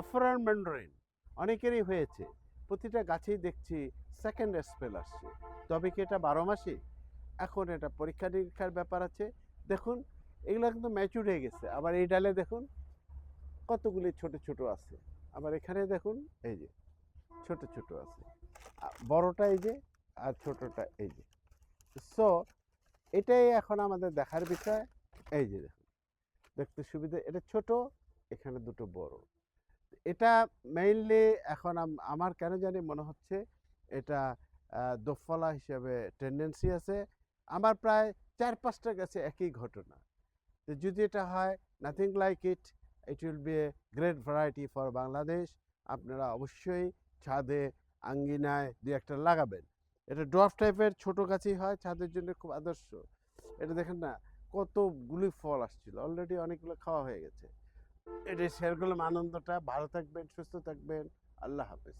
Afran Mandarin অনেকেরই হয়েছে। প্রতিটা গাছেই দেখছি সেকেন্ড স্পেল আসছে। তবে কি এটা বারো মাসে? এখন এটা পরীক্ষা নিরীক্ষার ব্যাপার আছে। দেখুন, এগুলো কিন্তু ম্যাচুর হয়ে গেছে। আবার এই ডালে দেখুন, কতগুলি ছোট ছোট আছে। আবার এখানে দেখুন, এই যে, ছোট ছোট আছে। বড়টা এই যে, আর ছোটটা এই যে। সো এটাই এখন আমাদের দেখার বিষয়। এই যে দেখুন, দেখতে সুবিধা, এটা ছোট, এখানে দুটো বড়। এটা মেইনলি এখন আমার কেন জানি মনে হচ্ছে এটা দোফলা হিসেবে টেন্ডেন্সি আছে। আমার প্রায় চার পাঁচটা গাছে একই ঘটনা। যদি এটা হয় nothing like it it will be a great variety for Bangladesh আপনারা অবশ্যই ছাদে আঙ্গিনায় দু একটা লাগাবেন। এটা ড্রফ টাইপের ছোট গাছই হয়, ছাদের জন্য খুব আদর্শ। এটা দেখেন না কতগুলি ফল আসছিল। অলরেডি অনেকগুলো খাওয়া হয়ে গেছে। এটা করলাম। আনন্দটা ভালো থাকবেন সুস্থ থাকবেন। আল্লাহ হাফেজ।